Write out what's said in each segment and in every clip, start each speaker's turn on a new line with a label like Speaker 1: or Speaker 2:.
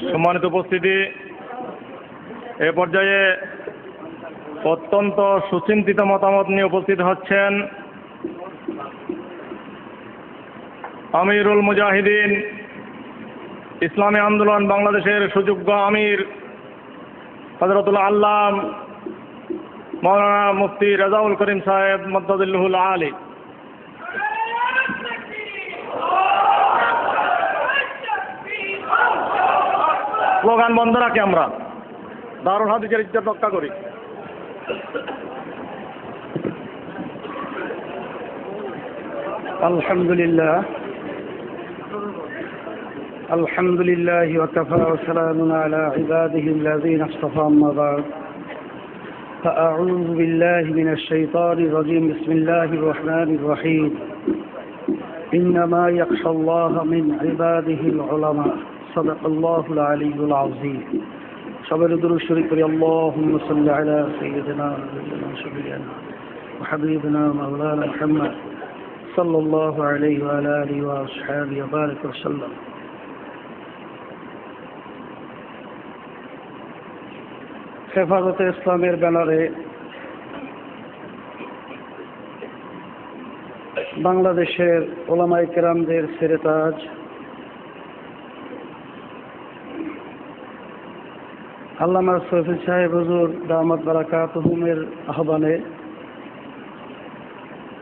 Speaker 1: সম্মানিত উপস্থিতি, এ পর্যায়ে অত্যন্ত সুচিন্তিত মতামত নিয়ে উপস্থিত হচ্ছেন আমিরুল মুজাহিদিন, ইসলামী আন্দোলন বাংলাদেশের সুযোগ্য আমির হজরতুল আল্লাম মৌলানা মুফতি রাজাউল করিম সাহেব মদ্দুল্লাহুল আলী। স্লোগান বন্ধ রাখি আমরা দারুল হাদিসের ইজ্জত রক্ষা করি
Speaker 2: الحمد لله الحمد لله وكفى وسلام على عباده الذين اصطفى أما بعد فأعوذ بالله من الشيطان الرجيم بسم الله الرحمن الرحيم إنما يخشى الله من عباده العلماء صدق الله العلي العظيم صبر درود الشريف اللهم صل على سيدنا ونبينا وشفيعنا وحبيبنا مولانا محمد صلى الله عليه وعلى آله وأصحابه وبارك وسلم হেফাজতে ইসলামের ব্যানারে বাংলাদেশের ওলামাই কেরামদের সেরেতাজ আল্লামা সৈফুল সাহেব হুজুর দামাত বারাকাত হুমের আহ্বানে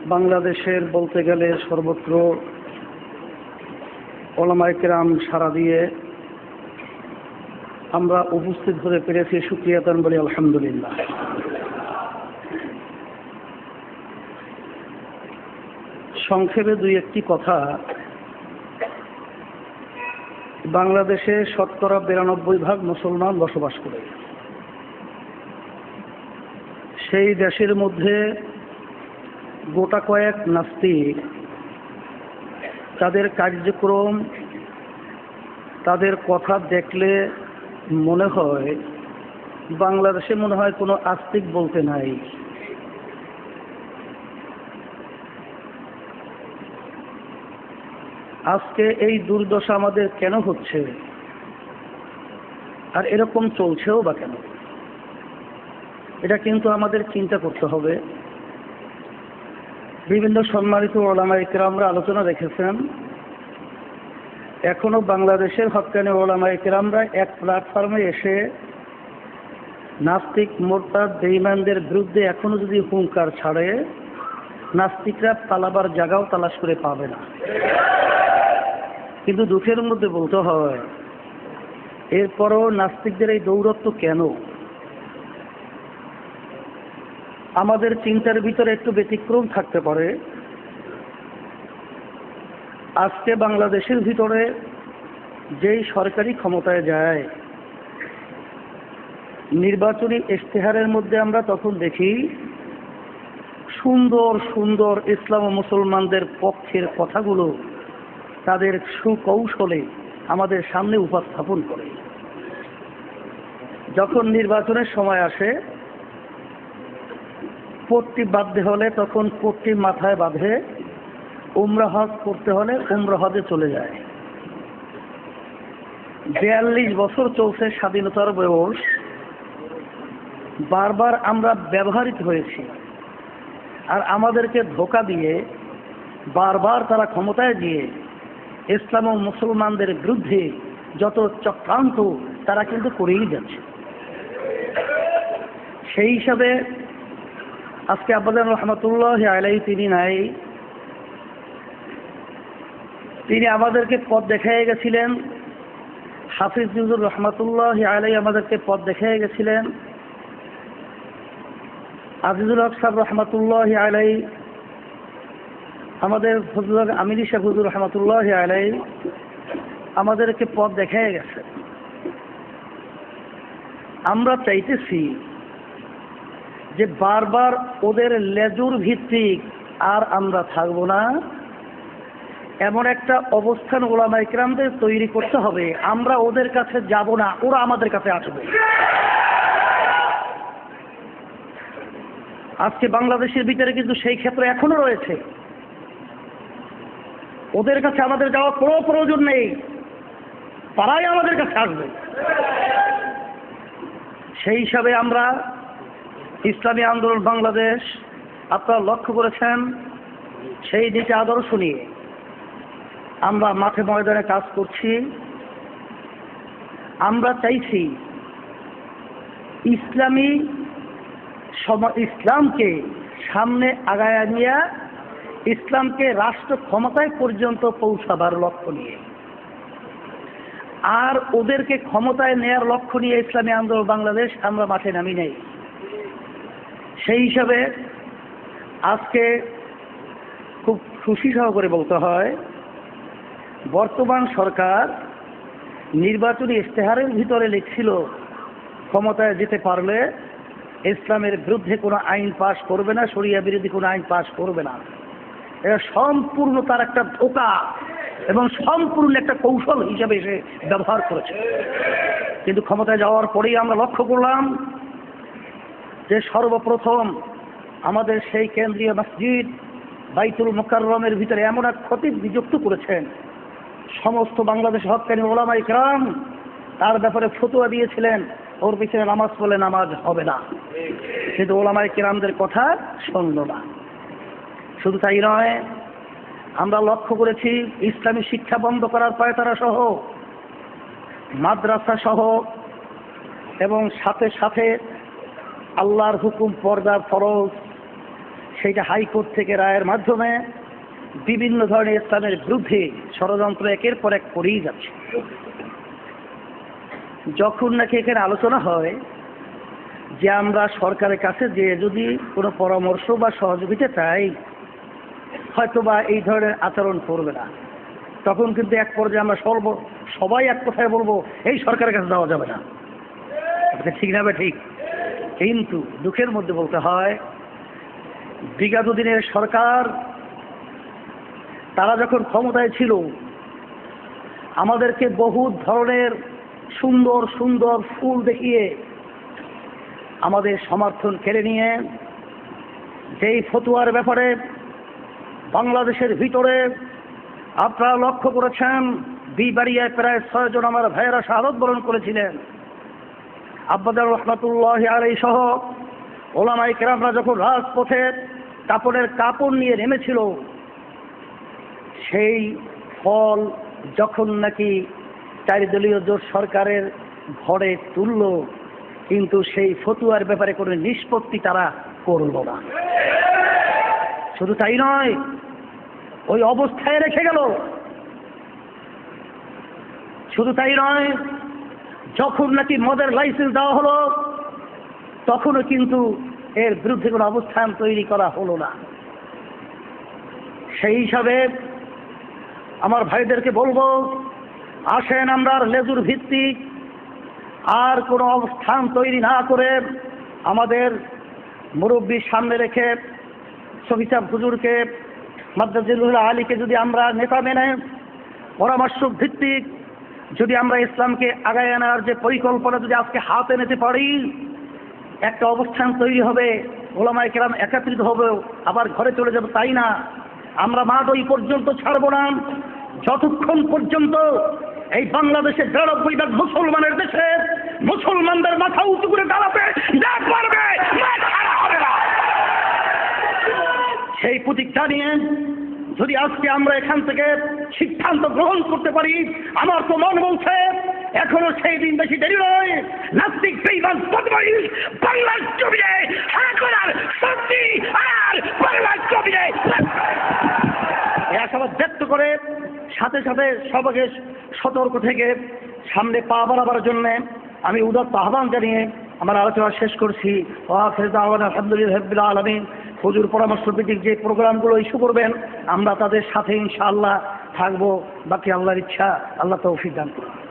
Speaker 2: বাংলাদেশের বলতে গেলে সর্বত্র ওলামাইকেরাম সারা দিয়ে আমরা উপস্থিত হতে পেরেছি সুক্রিয়াতান বলি আলহামদুলিল্লাহ। সংক্ষেপে দুই একটি কথা বাংলাদেশে শতকরা বিরানব্বই ভাগ মুসলমান বসবাস করে। সেই দেশের মধ্যে গোটা কয়েক নাস্তিক তাদের কার্যক্রম, তাদের কথা দেখলে মনে হয়, বাংলাদেশে মনে হয় কোনো আস্তিক বলতে নাই। আজকে এই দুর্দশা আমাদের কেন হচ্ছে? আর এরকম চলছেও বা কেন? এটা কিন্তু আমাদের চিন্তা করতে হবে। বিভিন্ন সম্মানিত ওলামা ইকরামরা আলোচনা রেখেছেন। এখনও বাংলাদেশের হকানি ওলামা ইকরামরা এক প্ল্যাটফর্মে এসে নাস্তিক মোরতাদ বেইমানদের বিরুদ্ধে এখনও যদি হুঙ্কার ছাড়ে, নাস্তিকরা পালাবার জায়গাও তালাশ করে পাবে না। কিন্তু দুঃখের মধ্যে বলতে হয়, এরপরও নাস্তিকদের এই দৌরত্ব কেন? আমাদের চিন্তার ভিতরে একটু ব্যতিক্রম থাকতে পারে। আজকে বাংলাদেশের ভিতরে যেই সরকারি ক্ষমতায় যায়, নির্বাচনী ইশতেহারের মধ্যে আমরা তখন দেখি, সুন্দর সুন্দর ইসলাম ও মুসলমানদের পক্ষের কথাগুলো তাদের সুকৌশলে আমাদের সামনে উপস্থাপন করে। যখন নির্বাচনের সময় আসে, পট্টি বাঁধতে হলে তখন পট্টি মাথায় বাঁধে, উমরা হজ করতে হলে উমরা হজে চলে যায়। বিয়াল্লিশ বছর চলছে স্বাধীনতার বয়স। বারবার আমরা ব্যবহারিত হয়েছি। আর আমাদেরকে ধোকা দিয়ে বারবার তারা ক্ষমতায় দিয়ে ইসলাম ও মুসলমানদের বিরুদ্ধে যত চক্রান্ত তারা কিন্তু করেই যাচ্ছে। সেই হিসাবে আজকে আব্বাদান রহমতুল্লাহ আলাই তিনি নাই। তিনি আমাদেরকে পথ দেখাই গেছিলেন। হাফিজ জুজুর রহমতুল্লাহ আলাই আমাদেরকে পথ দেখাই গেছিলেন। আজিজুল হক সাহেব রহমতুল্লাহ আলাই আমাদের আমির শাহ হুজুর রহমতুল্লাহ আলাই আমাদেরকে পথ দেখাই গেছে। আমরা চাইতেছি যে বারবার ওদের লেজুর ভিত্তিক আর আমরা থাকব না। এমন একটা অবস্থান ওলামা ইকরামদের তৈরি করতে হবে, আমরা ওদের কাছে যাব না, ওরা আমাদের কাছে আসবে। আজকে বাংলাদেশের ভিতরে কিন্তু সেই ক্ষেত্র এখনও রয়েছে। ওদের কাছে আমাদের যাওয়ার কোনো প্রয়োজন নেই। তারাই আমাদের কাছে আসবে। সেই হিসাবে আমরা ইসলামী আন্দোলন বাংলাদেশ আপনারা লক্ষ্য করেছেন, সেই দিকে আদর্শ নিয়ে আমরা মাঠে ময়দানে কাজ করছি। আমরা চাইছি ইসলামী সম- ইসলামকে সামনে আগায় নিয়ে ইসলামকে রাষ্ট্র ক্ষমতায় পর্যন্ত পৌঁছাবার লক্ষ্য নিয়ে। আর ওদেরকে ক্ষমতায় নেয়ার লক্ষ্য নিয়ে ইসলামী আন্দোলন বাংলাদেশ আমরা মাঠে নামি নেই। সেই হিসাবে আজকে খুব খুশি সহকারে বলতে হয়, বর্তমান সরকার নির্বাচনী ইশতেহারের ভিতরে লিখছিল, ক্ষমতায় যেতে পারলে ইসলামের বিরুদ্ধে কোনো আইন পাশ করবে না, শরিয়া বিরোধী কোনো আইন পাশ করবে না। এটা সম্পূর্ণ তার একটা ধোকা এবং সম্পূর্ণ একটা কৌশল হিসাবে সে ব্যবহার করেছে। কিন্তু ক্ষমতায় যাওয়ার পরেই আমরা লক্ষ্য করলাম যে সর্বপ্রথম আমাদের সেই কেন্দ্রীয় মসজিদ বাইতুল মোকাররমের ভিতরে এমন এক ক্ষতি নিযুক্ত করেছেন। সমস্ত বাংলাদেশ হকানি ওলামা ইকরাম তার ব্যাপারে ফতুয়া দিয়েছিলেন, ওর পিছনে নামাজ পড়লে নামাজ হবে না। কিন্তু ওলামাই কিরামদের কথা শুনল না। শুধু তাই নয়, আমরা লক্ষ্য করেছি ইসলামী শিক্ষা বন্ধ করার পায়তারা সহ, মাদ্রাসা সহ, এবং সাথে সাথে আল্লাহর হুকুম পর্দার ফরজ, সেইটা হাইকোর্ট থেকে রায়ের মাধ্যমে বিভিন্ন ধরনের ইসলামের বিরুদ্ধে ষড়যন্ত্র একের পর এক করেই যাচ্ছে। যখন নাকি এখানে আলোচনা হয় যে আমরা সরকারের কাছে যে যদি কোনো পরামর্শ বা সহযোগিতা চাই হয়তো বা এই ধরনের আচরণ করবে না। তখন কিন্তু এক পর্যায়ে আমরা সর্ব, সবাই এক কথায় বলব, এই সরকারের কাছে যাওয়া যাবে না। ঠিক না ঠিক? কিন্তু দুঃখের মধ্যে বলতে হয়, বিগত দিনের সরকার, তারা যখন ক্ষমতায় ছিল, আমাদেরকে বহু ধরনের সুন্দর সুন্দর ফুল দেখিয়ে আমাদের সমর্থন কেড়ে নিয়ে, যেই ফতুয়ার ব্যাপারে বাংলাদেশের ভিতরে আপনারা লক্ষ্য করেছেন বিবাড়িয়ায় প্রায় ছয়জন আমার ভাইয়েরা শাহাদত বরণ করেছিলেন। আব্বাদার রহমাতুল্লাহ আলাই সহ ওলামাই কেরামরা যখন রাজপথে কাপড়ের কাপড় নিয়ে নেমেছিল, সেই ফল যখন নাকি চারিদলীয় জোট সরকারের ঘরে তুলল, কিন্তু সেই ফতুয়ার ব্যাপারে কোনো নিষ্পত্তি তারা করল না। শুধু তাই নয়, ওই অবস্থায় রেখে গেল। শুধু তাই নয়, যখন নাকি মদের লাইসেন্স দেওয়া হলো, তখনও কিন্তু এর বিরুদ্ধে কোনো অবস্থান তৈরি করা হলো না। সেই হিসাবে আমার ভাইদেরকে বলব, আসেন আমরা লেজুর ভিত্তিক আর কোনো অবস্থান তৈরি না করে আমাদের মুরব্বীর সামনে রেখে সবিতা হুজুরকে মাদ্রাজুল্লাহ আলীকে যদি আমরা নেতা মেনে পরামর্শ ভিত্তিক যদি আমরা ইসলামকে আগায় আনার যে পরিকল্পনা যদি আজকে হাতে নিতে পারি, একটা অবস্থান তৈরি হবে, ওলামায় কেরাম একত্রিত হবে আবার ঘরে চলে যাবে তাই না? আমরা মাঠ ওই পর্যন্ত ছাড়বো না। যতক্ষণ পর্যন্ত এই বাংলাদেশের বিরানব্বই ভাগ মুসলমানের দেশে মুসলমানদের মাথা উঁচু করে দাঁড়াবে না পারবে না না সেই প্রতিজ্ঞা নিয়ে যদি আজকে আমরা এখান থেকে সিদ্ধান্ত গ্রহণ করতে পারি, আমার তো মন বলছে, এখনও সেই দিন বেশি দেরি নয়। নাস্তিক বাংলার জমিনে করার আর বাংলার ব্যক্ত করে সাথে সাথে সবাইকে সতর্ক থেকে সামনে পা বাড়াবার জন্যে আমি উদাত্ত আহ্বান জানিয়ে আমার আলোচনা শেষ করছি। আলহামদুলিল্লাহ আলমিন। হুজুর পরামর্শ ভিত্তিক যে প্রোগ্রামগুলো ইস্যু করবেন, আমরা তাদের সাথে ইনশাআল্লাহ থাকব। বাকি আল্লাহর ইচ্ছা, আল্লাহ তৌফিক দান করুন।